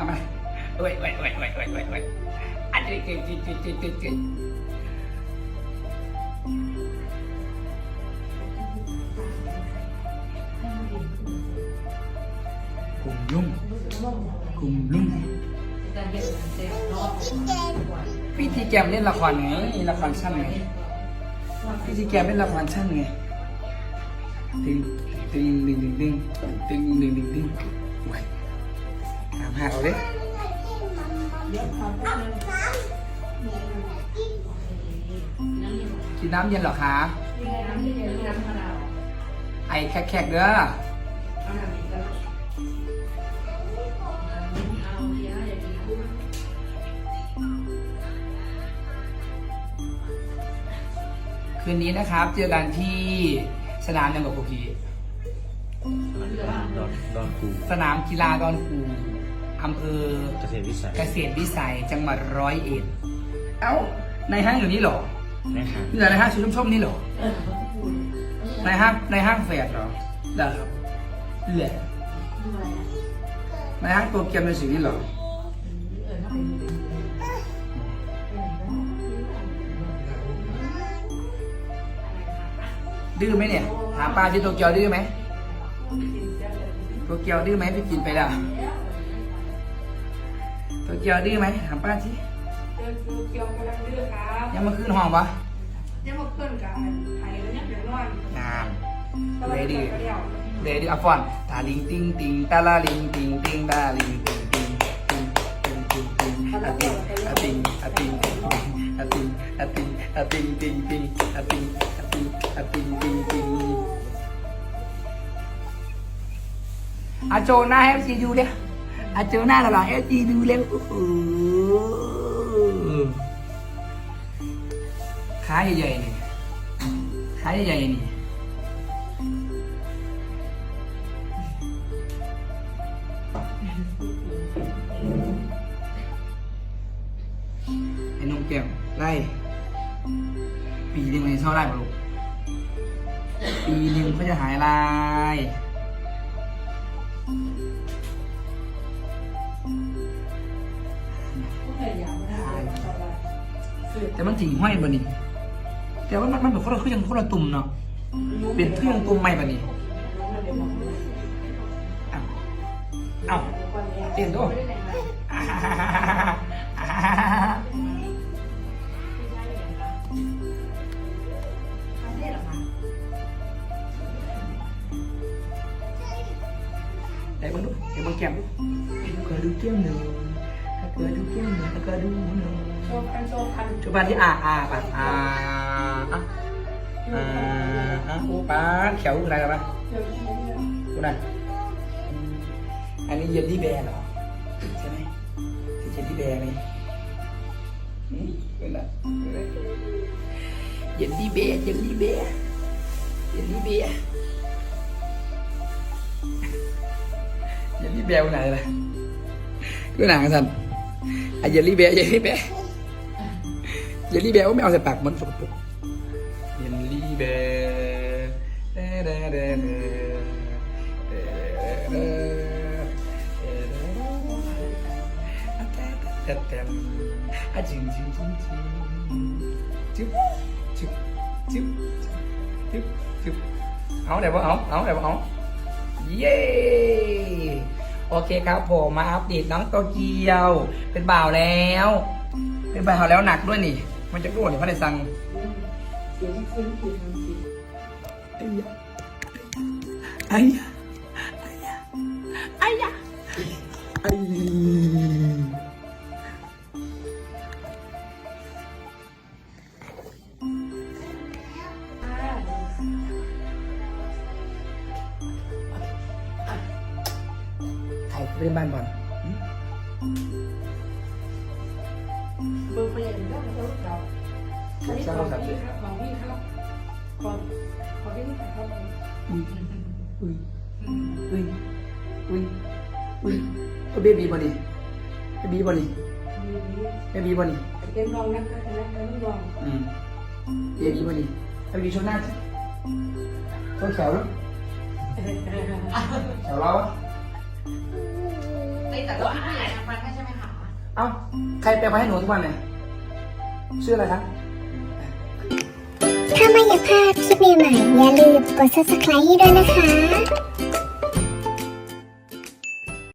เอามาโอ้ยโอ้ยโอ้ยโอ้ยโอ้ยโอ้ยโอ้ยอันนี้จิจิจิจิจิดคุ้มลุ่มกุมลุ่มพี่ทีแกมเล่นละครไงละครชั้นไงพี่ทีแกมเล่นละครชั้นไงติงติงดิงดิงติงติงดิงดิงดึง หาเอาเด้กินน้ำเย็นเหรอคะไอแขกๆเด้อคืนนี้นะครับ เจอกันที่สนามยังกับพวกพี่ดอนดอนกู สนามกีฬาดอนกู อำเภอเกษตรวิสัยเกษตรวิสัยจังหวัดร้อยเอ็ดเอ้าในห้างอยู่นี่เหรอนะครับนี่เหรอในห้างชุมชมนี่เหรอในห้างในห้างแฝดเหรอเหรอครับเหรอในห้างโตเกียวในสิ่งนี้เหรอดื้อไหมเนี่ยถามปลาที่โตเกียวดื้อไหมโตเกียวดื้อไหมพี่กินไปแล้ว เกียวดื้อไหมถามป้าที่เดินดูเกียวกำลังดื้อครับยังมาขึ้นห้องปะยังมาเพื่อนกันไทยแล้วยังเดือดร้อนงามก็เลยเดือดเดี่ยวเดี๋ยดิอะฟอนตาลิงติงติงตาลาลิงติงติงตาลิงติงติงติงติงติงติงอะติงอะติงอะติงอะติงอะติงอะติงติงติงอะติงอะติงอะติงติงติงอาโจหน้าเอฟซีดูเลย อาโจหน้าหล่อเอฟซีดูเลยโอ้โหขาใหญ่ๆนี่ขาใหญ่ๆนี่ไอ้นมแก้มไล่ปีหนึงมันจะเท่าไรมาลูกปีหนึ่งเขาจะหายลาย แต่มันถิงห้อยบ่นี่แต่ว่ามันมันแบบคนละคือยังคนละตุ่มเนาะเป็นเครื่องตุ่มใหม่บ่นี่เอ้าเอ้าเตียนตัวอ่าฮ่าฮ่าฮ่าฮ่าฮ่าฮ่าไหนเบังดูไหนเบังแก้มดูเกิดดูแก้มหนึ่ง കടുകും കടുകും Cuman dia ah ah pak ah ah ah pak xấu ra rồi cô này. Anh đi giật đi bè đó. Xem này. Thì giật đi bè này. Ừ, giật đi bè giật đi bè. Giật đi bè. Giật đi bè cô này là cứ nàng thành อ่ะอย่ารีบแบะอย่ารีบแบะอย่ารีบแบะว่าไม่เอาใส่ปากมันสกปรกอย่ารีบแบะอ่ะจริงจริงจริงจิ๊บจิ๊บจิ๊บจิ๊บจิ๊บเอาไหนวะเอาเอาไหนวะเอาเย้ โอเคครับผมมาอัปเดตน้องโตเกียว เป็นบ่าวแล้ว เป็นบ่าวแล้วหนักด้วยนี่ มันจะรู้นี่พระในสั่งเสียงซึ้งผิดทันทีไอ้ยะไอ้ยะไอ้ยะไอ้ เรื่องบ้านบอลเบอร์ไปอย่างนี้ก็เราอันนี้ขอพี่ครับขอพี่ครับขอขอพี่ครับอุ้ยอุ้ยอุ้ยอุ้ยอุ้ยเบบีบอดี้เบบีบอดี้เบบีบอดี้เต็มรองนะคะนะเต็มรองอืมเบบีบอดี้เบบีชว์หน้าสิโชว์แขวแล้วแขวเราอะ นแต่ว่าพี่ผู้ใหญ่ทำฟันให้ใช่ไหมคะเอ้าใครแปลงมาให้หนูทุกวันเนี่ยชื่ออะไรครับถ้าไม่อยากพลาดคลิปใหม่ๆอย่าลืมกด subscribe ให้ด้วยนะคะ